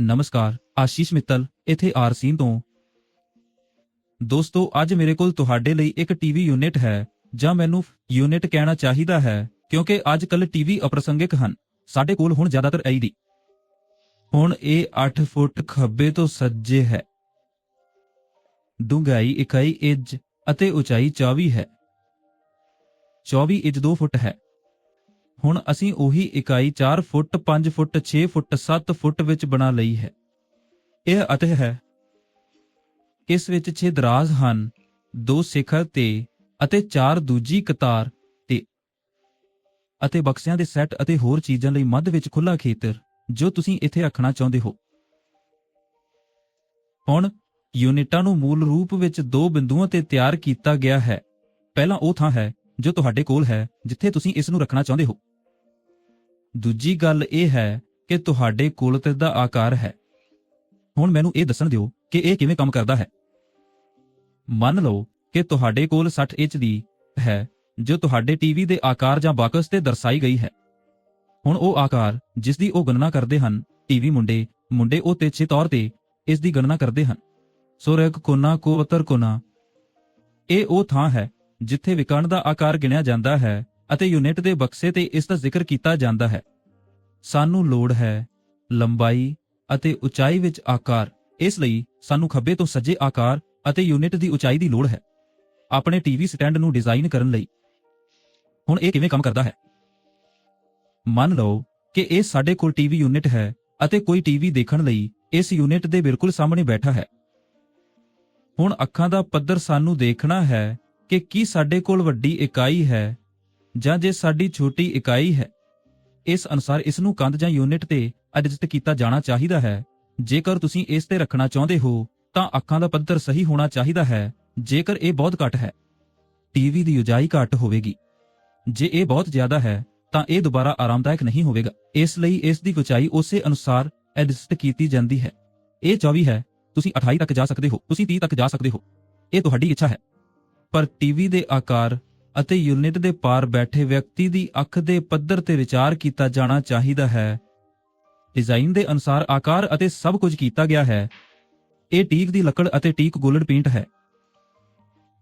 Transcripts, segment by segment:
ਨਮਸਕਾਰ, ਆਸ਼ੀਸ਼ ਮਿੱਤਲ, ਇੱਥੇ ਆਰਸੀਨ ਤੋਂ। ਦੋਸਤੋ, ਅੱਜ ਮੇਰੇ ਕੋਲ ਤੁਹਾਡੇ ਲਈ ਇੱਕ ਟੀਵੀ ਯੂਨਿਟ ਹੈ, ਜਾਂ ਮੈਨੂੰ ਯੂਨਿਟ ਕਹਿਣਾ ਚਾਹੀਦਾ ਹੈ, ਕਿਉਂਕਿ ਅੱਜ ਕੱਲ ਟੀਵੀ ਅਪ੍ਰਸੰਗਿਕ ਹਨ। ਸਾਡੇ ਕੋਲ ਹੁਣ ਜ਼ਿਆਦਾਤਰ ਐਲਈਡੀ ਹੁਣ ਇਹ 8 ਫੁੱਟ ਖੱਬੇ ਤੋਂ ਸੱਜੇ ਹੈ। ਡੂੰਘਾਈ, ਇਕਾਈ ਇੰਚ ਅਤੇ ਉਚਾਈ 24 ਹੈ। 24 ਇੰਚ 2 ਫੁੱਟ ਹੈ। ਹੁਣ ਅਸੀਂ ਉਹੀ ਇਕਾਈ 4 ਫੁੱਟ 5 ਫੁੱਟ 6 ਫੁੱਟ 7 ਫੁੱਟ ਵਿੱਚ ਬਣਾ ਲਈ ਹੈ। ਇਹ ਅਤੇ ਹੈ। ਇਸ ਵਿੱਚ 6 ਦਰਾਜ਼ ਹਨ, ਦੋ ਸਿਖਰ ਤੇ ਅਤੇ 4 ਦੂਜੀ ਕਤਾਰ ਤੇ ਅਤੇ ਬਕਸਿਆਂ ਦੇ ਸੈੱਟ ਅਤੇ ਹੋਰ ਚੀਜ਼ਾਂ ਲਈ ਮੱਧ ਵਿੱਚ ਖੁੱਲਾ ਖੇਤਰ, ਜੋ ਤੁਸੀਂ ਇੱਥੇ ਰੱਖਣਾ ਚਾਹੁੰਦੇ ਹੋ। ਹੁਣ ਯੂਨਿਟਾਂ ਨੂੰ ਮੂਲ ਰੂਪ ਵਿੱਚ ਦੋ ਬਿੰਦੂਆਂ ਤੇ ਤਿਆਰ ਕੀਤਾ ਗਿਆ ਹੈ। ਪਹਿਲਾ ਉਹ ਥਾਂ ਹੈ ਜੋ ਤੁਹਾਡੇ ਕੋਲ ਹੈ, ਜਿੱਥੇ ਤੁਸੀਂ ਇਸ ਨੂੰ ਰੱਖਣਾ ਚਾਹੁੰਦੇ ਹੋ। ਦੂਜੀ ਗੱਲ ਇਹ ਹੈ ਕਿ ਤੁਹਾਡੇ ਕੋਲ ਤੇ ਦਾ ਆਕਾਰ ਹੈ। ਹੁਣ ਮੈਨੂੰ ਇਹ ਦੱਸਣ ਦਿਓ ਕਿ ਇਹ ਕਿਵੇਂ ਕੰਮ ਕਰਦਾ ਹੈ। ਮੰਨ ਲਓ ਕਿ ਤੁਹਾਡੇ ਕੋਲ 60 ਇੰਚ ਦੀ ਹੈ, ਜੋ ਤੁਹਾਡੇ ਟੀਵੀ ਦੇ ਆਕਾਰ ਜਾਂ ਬਾਕਸ ਤੇ ਦਰਸਾਈ ਗਈ ਹੈ। ਹੁਣ ਉਹ ਆਕਾਰ ਜਿਸ ਦੀ ਉਹ ਗਣਨਾ ਕਰਦੇ ਹਨ, ਟੀਵੀ ਮੁੰਡੇ ਮੁੰਡੇ ਉਹ ਤੇਛੇ ਤੌਰ ਤੇ ਇਸ ਦੀ ਗਣਨਾ ਕਰਦੇ ਹਨ। ਸੁਰਗ ਕੋਨਾ, ਕੋ ਉਤਰ ਕੋਨਾ। ਇਹ ਉਹ ਥਾਂ ਹੈ ਜਿੱਥੇ ਵਿਕਣ ਦਾ ਆਕਾਰ ਗਿਣਿਆ ਜਾਂਦਾ ਹੈ ਅਤੇ ਯੂਨਿਟ ਦੇ ਬਕਸੇ ਤੇ ਇਸ ਦਾ ਜ਼ਿਕਰ ਕੀਤਾ ਜਾਂਦਾ ਹੈ। ਸਾਨੂੰ ਲੋੜ ਹੈ ਲੰਬਾਈ ਅਤੇ ਉਚਾਈ ਵਿੱਚ ਆਕਾਰ। ਇਸ ਲਈ ਸਾਨੂੰ ਖੱਬੇ ਤੋਂ ਸੱਜੇ ਆਕਾਰ ਅਤੇ ਯੂਨਿਟ ਦੀ ਉਚਾਈ ਦੀ ਲੋੜ ਹੈ। ਆਪਣੇ ਟੀਵੀ ਸਟੈਂਡ ਨੂੰ ਡਿਜ਼ਾਈਨ ਕਰਨ ਲਈ। ਹੁਣ ਇਹ ਕਿਵੇਂ ਕੰਮ ਕਰਦਾ ਹੈ? ਮੰਨ ਲਓ ਕਿ ਇਹ ਸਾਡੇ ਕੋਲ ਟੀਵੀ ਯੂਨਿਟ ਹੈ ਅਤੇ ਕੋਈ ਟੀਵੀ ਦੇਖਣ ਲਈ ਇਸ ਯੂਨਿਟ ਦੇ ਬਿਲਕੁਲ ਸਾਹਮਣੇ ਬੈਠਾ ਹੈ। ਹੁਣ ਅੱਖਾਂ ਦਾ ਪੱਧਰ ਸਾਨੂੰ ਦੇਖਣਾ ਹੈ ਕਿ ਕੀ ਸਾਡੇ ਕੋਲ ਵੱਡੀ ਇਕਾਈ ਹੈ ਜਾਂ ਜੇ ਸਾਡੀ ਛੋਟੀ ਇਕਾਈ ਹੈ, ਇਸ ਅਨੁਸਾਰ ਇਸ ਨੂੰ ਕੰਧ ਜਾਂ ਯੂਨਿਟ ਤੇ ਐਡਜਸਟ ਕੀਤਾ ਜਾਣਾ ਚਾਹੀਦਾ ਹੈ। ਜੇਕਰ ਤੁਸੀਂ ਇਸ ਤੇ ਰੱਖਣਾ ਚਾਹੁੰਦੇ ਹੋ, ਤਾਂ ਅੱਖਾਂ ਦਾ ਪੱਧਰ ਸਹੀ ਹੋਣਾ ਚਾਹੀਦਾ ਹੈ। ਜੇਕਰ ਇਹ ਬਹੁਤ ਘੱਟ ਹੈ, ਟੀਵੀ ਦੀ ਉਚਾਈ ਘੱਟ ਹੋਵੇਗੀ। ਜੇ ਇਹ ਬਹੁਤ ਜ਼ਿਆਦਾ ਹੈ, ਤਾਂ ਇਹ ਦੁਬਾਰਾ ਆਰਾਮਦਾਇਕ ਨਹੀਂ ਹੋਵੇਗਾ। ਇਸ ਲਈ ਇਸ ਦੀ ਉਚਾਈ ਉਸੇ ਅਨੁਸਾਰ ਐਡਜਸਟ ਕੀਤੀ ਜਾਂਦੀ ਹੈ। ਇਹ 24 ਹੈ, ਤੁਸੀਂ 28 ਤੱਕ ਜਾ ਸਕਦੇ ਹੋ, ਤੁਸੀਂ 30 ਤੱਕ ਜਾ ਸਕਦੇ ਹੋ। ਇਹ ਤੁਹਾਡੀ ਇੱਛਾ ਹੈ। ਪਰ ਟੀਵੀ ਦੇ ਆਕਾਰ ਅਤੇ ਯੂਨਿਟ ਦੇ ਪਾਰ ਬੈਠੇ ਵਿਅਕਤੀ ਦੀ ਅੱਖ ਦੇ ਪੱਧਰ ਤੇ ਵਿਚਾਰ ਕੀਤਾ ਜਾਣਾ ਚਾਹੀਦਾ ਹੈ। ਡਿਜ਼ਾਈਨ ਦੇ ਅਨੁਸਾਰ ਆਕਾਰ ਅਤੇ ਸਭ ਕੁਝ ਕੀਤਾ ਗਿਆ ਹੈ। ਇਹ ਟੀਕ ਦੀ ਲੱਕੜ ਅਤੇ ਟੀਕ ਗੋਲਡ ਪੇਂਟ ਹੈ।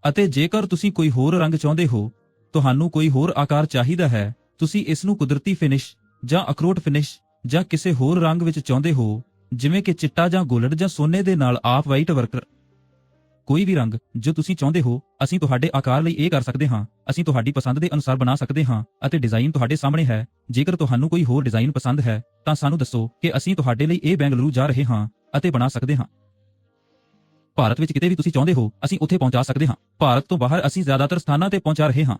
ਅਤੇ ਜੇਕਰ ਤੁਸੀਂ ਕੋਈ ਹੋਰ ਰੰਗ ਚਾਹੁੰਦੇ ਹੋ, ਤੁਹਾਨੂੰ ਕੋਈ ਹੋਰ ਆਕਾਰ ਚਾਹੀਦਾ ਹੈ, ਤੁਸੀਂ ਇਸ ਨੂੰ ਕੁਦਰਤੀ ਫਿਨਿਸ਼ ਜਾਂ ਅਖਰੋਟ ਫਿਨਿਸ਼ ਜਾਂ ਕਿਸੇ ਹੋਰ ਰੰਗ ਵਿੱਚ ਚਾਹੁੰਦੇ ਹੋ, ਜਿਵੇਂ ਕਿ ਚਿੱਟਾ ਜਾਂ ਗੋਲਡ ਜਾਂ ਸੋਨੇ ਦੇ ਨਾਲ ਆਫ ਵਾਈਟ ਵਰਕਰ ਕੋਈ ਵੀ ਰੰਗ, ਜੋ ਤੁਸੀਂ ਚਾਹੁੰਦੇ ਹੋ, ਅਸੀਂ ਤੁਹਾਡੇ ਆਕਾਰ ਲਈ ਇਹ ਕਰ ਸਕਦੇ ਹਾਂ। ਅਸੀਂ ਤੁਹਾਡੀ ਪਸੰਦ ਦੇ ਅਨੁਸਾਰ ਬਣਾ ਸਕਦੇ ਹਾਂ ਅਤੇ ਡਿਜ਼ਾਈਨ ਤੁਹਾਡੇ ਸਾਹਮਣੇ ਹੈ। ਜੇਕਰ ਤੁਹਾਨੂੰ ਕੋਈ ਹੋਰ ਡਿਜ਼ਾਈਨ ਪਸੰਦ ਹੈ, ਤਾਂ ਸਾਨੂੰ ਦੱਸੋ ਕਿ ਅਸੀਂ ਤੁਹਾਡੇ ਲਈ ਇਹ ਬੈਂਗਲੁਰੂ ਜਾ ਰਹੇ ਹਾਂ ਅਤੇ ਬਣਾ ਸਕਦੇ ਹਾਂ। ਭਾਰਤ ਵਿੱਚ ਕਿਤੇ ਵੀ ਤੁਸੀਂ ਚਾਹੁੰਦੇ ਹੋ, ਅਸੀਂ ਉੱਥੇ ਪਹੁੰਚਾ ਸਕਦੇ ਹਾਂ। ਭਾਰਤ ਤੋਂ ਬਾਹਰ ਅਸੀਂ ਜ਼ਿਆਦਾਤਰ ਸਥਾਨਾਂ ਤੇ ਪਹੁੰਚਾ ਰਹੇ ਹਾਂ।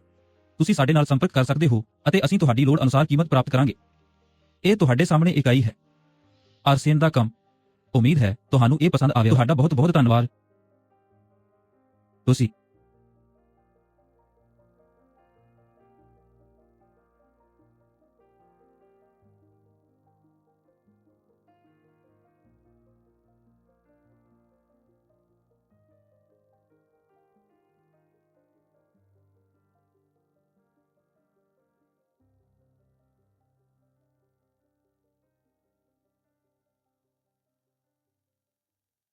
ਤੁਸੀਂ ਸਾਡੇ ਨਾਲ ਸੰਪਰਕ ਕਰ ਸਕਦੇ ਹੋ ਅਤੇ ਅਸੀਂ ਤੁਹਾਡੀ ਲੋੜ ਅਨੁਸਾਰ ਕੀਮਤ ਪ੍ਰਾਪਤ ਕਰਾਂਗੇ। ਇਹ ਤੁਹਾਡੇ ਸਾਹਮਣੇ ਇਕਾਈ ਹੈ। ਆਰਸੀਐਨ ਦਾ ਕੰਮ। ਉਮੀਦ ਹੈ, ਤੁਹਾਨੂੰ ਇਹ ਪਸੰਦ ਆਵੇ ਤੁਹਾਡਾ ਬਹੁਤ ਬਹੁਤ ਧੰਨਵਾਦ। ਤੁਸੀਂ